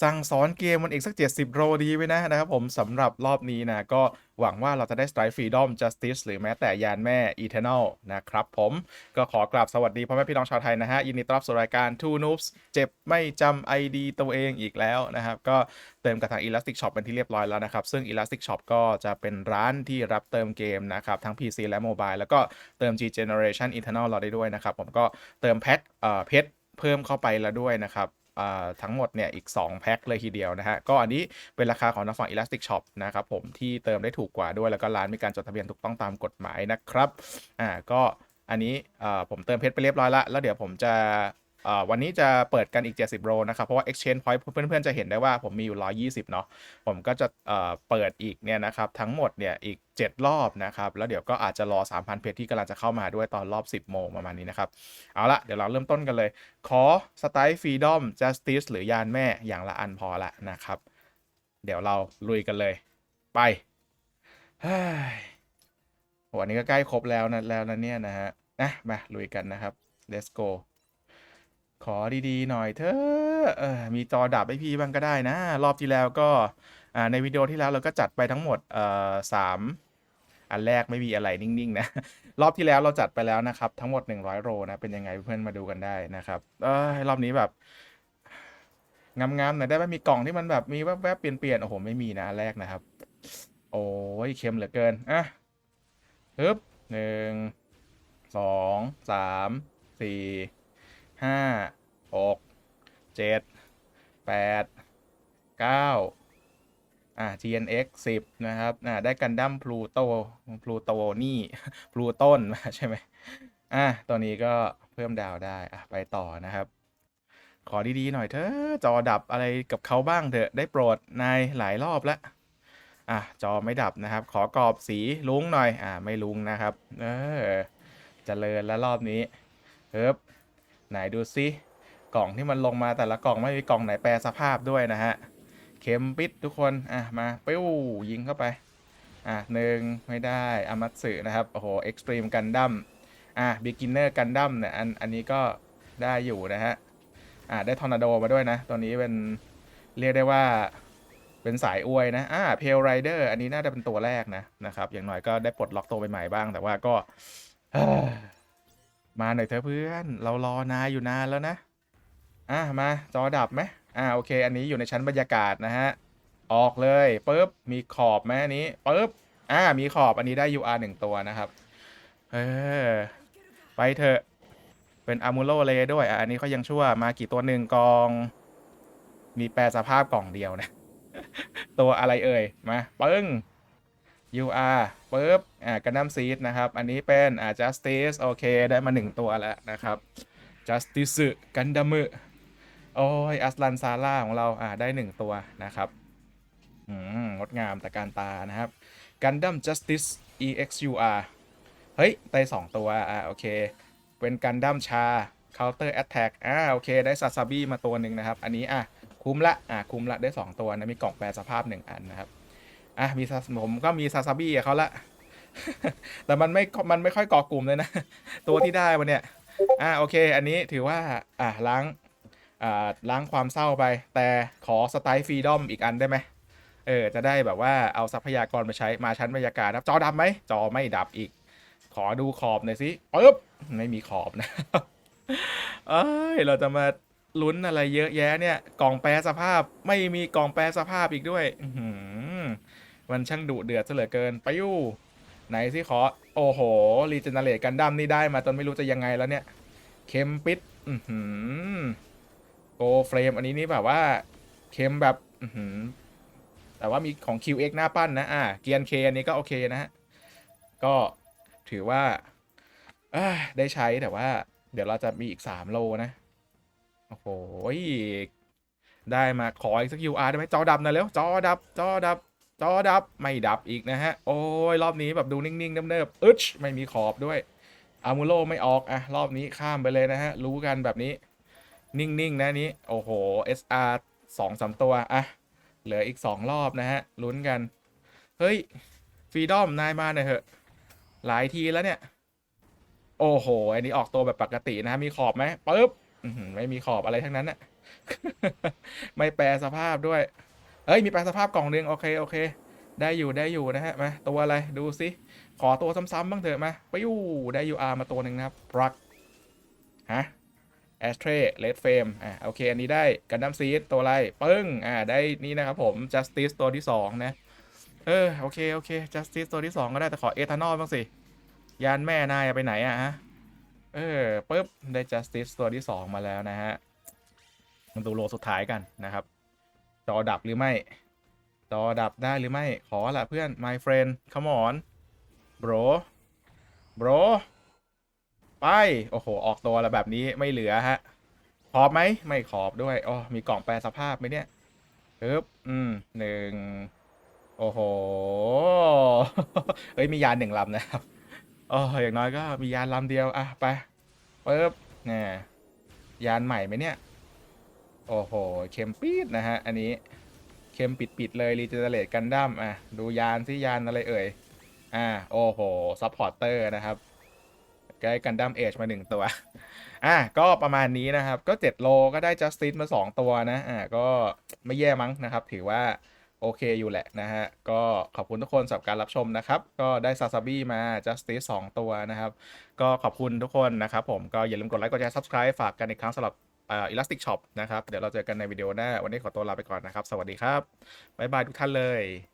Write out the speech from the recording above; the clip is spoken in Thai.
สั่งสอนเกมมันอีกสัก 70 โรดีไว้นะนะครับผมสำหรับรอบนี้นะ ก็หวังว่าเราจะได้ Strike Freedom Justice หรือแม้แต่ยานแม่ Eternal นะครับผมก็ขอกราบสวัสดีพ่อแม่พี่น้องชาวไทยนะฮะ ยินดีต้อนรับสู่รายการ Two Noobs เจ็บไม่จำ ID ตัวเองอีกแล้วนะครับ ก็เติมกับทาง Elastic Shop เป็นที่เรียบร้อยแล้วนะครับ ซึ่ง Elastic Shop ก็จะเป็นร้านที่รับเติมเกมนะครับ ทั้ง PC และ Mobile แล้วก็เติม G Generation Eternal เราได้ด้วยนะครับผมก็เติมแพ็คเอ่อเพชรเพิ่มเข้าไปแล้วด้วยนะครับ ทั้งหมดเนี่ยอีก 2 แพ็คเลยทีเดียวนะฮะ ก็อันนี้เป็นราคาของทางฝั่ง Elastic Shop นะครับผมที่เติมได้ถูกกว่าด้วย แล้วก็ร้านมีการจดทะเบียนถูกต้องตามกฎหมายนะครับ อ่าก็อันนี้ผมเติมเพชรไปเรียบร้อยละแล้วเดี๋ยวผมจะ วันนี้จะเปิดกันอีก 70โรนะครับ เพราะว่า Exchange Point เพื่อนๆ จะเห็นได้ว่าผมมีอยู่ 120 เนาะผมก็จะเเปิดอีกเนี่ยนะครับ ทั้งหมดเนี่ยอีก 7 รอบนะครับ แล้วเดี๋ยวก็อาจจะรอ 3,000 เพชรที่กำลังจะเข้ามาด้วยตอนรอบ 10 โมงประมาณนี้นะครับ เอาละเดี๋ยวเราเริ่มต้นกันเลย ขอสไตล์ฟรีดอมจัสติสหรือยานแม่อย่างละอันพอละนะครับ เดี๋ยวเราลุยกันเลย ไปวันนี้ก็ใกล้ครบแล้วนะแล้วนะเนี่ยนะฮะนะมาลุยกันนะครับ let's go ขอดีๆหน่อยเถอะเอมีจอดับให้พี่บ้างก็ได้นะ รอบที่แล้วก็ในวิดีโอที่แล้วเราก็จัดไปทั้งหมดสามอันแรกไม่มีอะไรนิ่งๆนะรอบที่แล้วเราจัดไปแล้วนะครับ ทั้งหมด 100 โรนะเป็นยังไงเพื่อนมาดูกันได้นะครับเอรอบนี้แบบงามๆหน่อยได้ไหมมีกล่องที่มันแบบมีแวบๆเปลี่ยนๆโอ้โหไม่มีนะอันแรกนะครับ โอ้ยเค็มเหลือเกินอะฮึบหนึ่งสองสามสี่ ห้าหกเจ็ดแปดเก้าอ่า GNX 10 นะครับ อ่า ได้กันดั้มพลูโตพลูโตนี่พลูต้นใช่ไหมอะตัวนี้ก็เพิ่มดาวได้ อะ ไปต่อนะครับ ขอดี ๆ หน่อยเถอะจอดับอะไรกับเขาบ้างเถอะ ได้โปรดนายหลายรอบแล้วอะ จอไม่ดับนะครับ ขอกรอบสีลุ้งหน่อย อ่า ไม่ลุ้งนะครับ เออเจริญแล้วรอบนี้เฮ้บ ไหนดูซิกล่องที่มันลงมาแต่ละกล่องไม่มีกล่องไหนแปลสภาพด้วยนะฮะ เข็มปิดทุกคน อะ มาปิ้วยิงเข้าไป อะหนึ่งไม่ได้อามัตสึนะครับ โอ้โหเอ็กซ์ตรีมกันดั้มอะบิ๊กินเนอร์กันดั้มเนี่ยอันอันนี้ก็ได้อยู่นะฮะ อ่าได้ทอร์นาโดมาด้วยนะ ตัวนี้เป็นเรียกได้ว่าเป็นสายอวยนะ อ่าเพลไรเดอร์อันนี้น่าจะเป็นตัวแรกนะนะครับ อย่างน้อยก็ได้ปลดล็อกตัวใหม่ๆบ้าง แต่ว่าก็ มาหน่อยเถอะเพื่อน เรารอนายอยู่นานแล้วนะ อะมาจอดับไหมอ่าโอเค อันนี้อยู่ในชั้นบรรยากาศนะฮะ ออกเลยปุ๊บมีขอบไหมอันนี้ปุ๊บอ่ามีขอบอันนี้ได้ UR หนึ่งตัวนะครับ เออ ไปเถอะ เป็นอามูโลเลด้วยอะอันนี้เขายังชั่วมากี่ตัวหนึ่งกอง มีแปลสภาพกล่องเดียวนะ ตัวอะไรเอ่ย มาปึ้ง UR ปึ๊บอ่ากันดั้มซีดนะครับ อันนี้เป็นอ่า justice โอเค ได้มาหนึ่งตัวแล้วนะครับ justice กันดัมโอ้ยอัสลันซาร่าของเราอ่าได้หนึ่งตัวนะครับอืมงดงามแต่การตานะครับ Gundam Justice EXUR เฮ้ย ได้สองตัว อ่าโอเค เป็นกันดั้มชา Counter Attack อ่าโอเค ได้ซาซาบิมาตัวหนึ่งนะครับ อันนี้อะคุ้มละอะคุ้มละได้ 2 ตัวนะมีกล่องแปลสภาพ 1 อันนะครับ อะมีผมก็มีซาซาบิกับเขาละ แต่มันไม่มันไม่ค่อยก่อกลุ่มเลยนะ ตัวที่ได้มาเนี่ยอะโอเค อันนี้ถือว่าอะล้างอ่าล้างความเศร้าไป แต่ขอสไตล์ฟรีดอมอีกอันได้ไหมเออจะได้แบบว่าเอาทรัพยากรมาใช้มาชั้นบรรยากาศครับจอดับไหมจอไม่ดับอีก ขอดูขอบหน่อยสิปึ๊บไม่มีขอบนะเอ้ยเราจะมาลุ้นอะไรเยอะแยะเนี่ย กล่องแปรสภาพไม่มีกล่องแปรสภาพอีกด้วย อื มันช่างดุเดือดซะเหลือเกินไปยู่ไหนสิขอ โอ้โห รีเจเนเรตกันดั้มนี่ได้มาจนไม่รู้จะยังไงแล้วเนี่ยเค็มปิดอือหือโกเฟรมอันนี้นี่แบบว่าเค็มแบบอือหือแต่ว่ามีของ QX หน้าปั้นนะอ่าเกียนเคอันนี้ก็โอเคนะฮะก็ถือว่าอ้ยได้ใช้แต่ว่า เดี๋ยวเราจะมีอีก 3 โลนะ โอ้โหได้มาขออีกสัก UR ได้ไหมจอดับนะเร็วจอดับจอดับ จอดับไม่ดับอีกนะฮะ โอ้ยรอบนี้แบบดูนิ่งๆเนิบๆอึชไม่มีขอบด้วยอามูโลไม่ออกอะรอบนี้ข้ามไปเลยนะฮะ รู้กันแบบนี้ นิ่งๆนะนี้ โอ้โห SR สองสามตัวอะเหลืออีก2รอบนะฮะ ลุ้นกัน เฮ้ยฟรีดอมนายมาหน่อยเถอะหลายทีแล้วเนี่ย โอ้โห อันนี้ออกตัวแบบปกตินะ มีขอบไหมปึ๊บไม่มีขอบอะไรทั้งนั้นนะไม่แปลสภาพด้วย เอ้ยมีแปลสภาพกล่องหนึ่งโอเคโอเค ได้อยู่ได้อยู่นะฮะมาตัวอะไรดูสิขอตัวซ้ำๆบ้างเถอะมาปิ้วได้ UR มาตัวหนึ่งนะครับปลักฮะแอสเทรเลดเฟมอ่าโอเค อันนี้ได้กันดั้มซีดตัวอะไรปึ้งอ่าได้นี่นะครับผม Justice ตัวที่2นะเออโอเคโอเค Justice ตัวที่ 2 ก็ได้แต่ขอเอทานอลบ้างสิ ยานแม่นายไปไหนอะฮะเออปุ๊บได้ Justice ตัวที่ 2 มาแล้วนะฮะมาดูโลสุดท้ายกันนะครับ จอดับหรือไม่ จอดับได้หรือไม่ ขอละเพื่อน my friend come on bro bro ไป โอ้โห ออกตัวแล้วแบบนี้ไม่เหลือฮะ ขอบไหม ไม่ขอบด้วยอ๋อมีกล่องแปลสภาพไหมเนี่ยปึ๊บอืมหนึ่งโอ้โหเอ้ย มียานหนึ่งลำนะครับโอ้อย่างน้อยก็มียานลำเดียว อะ ไปปึ๊บเนี่ยยานใหม่ไหมเนี่ย โอ้โห เข็มปีดนะฮะ อันนี้ เข็มปิดปิดๆเลยรีเจเนเรตกันดั้มอะ ดูยานที่ยานอะไรเอ่ย อ่า โอ้โห ซัพพอร์เตอร์นะครับได้กันดั้มเอชมาหนึ่งตัว อะ ก็ประมาณนี้นะครับ ก็ 7 โลก็ได้จัสติสมา 2 ตัวนะ อ่า ก็ไม่แย่มั้งนะครับ ถือว่าโอเคอยู่แหละนะฮะ ก็ขอบคุณทุกคนสำหรับการรับชมนะครับ ก็ได้ซาซาบี้มา Justice 2 ตัวนะครับ ก็ขอบคุณทุกคนนะครับผม ก็อย่าลืมกดไลค์ กดแชร์ Subscribe ฝากกันอีกครั้งสำหรับ อ่า Elastic Shop นะครับ เดี๋ยวเราเจอกันในวิดีโอหน้า วันนี้ขอตัวลาไปก่อนนะครับ สวัสดีครับ บ๊ายบายทุกท่านเลย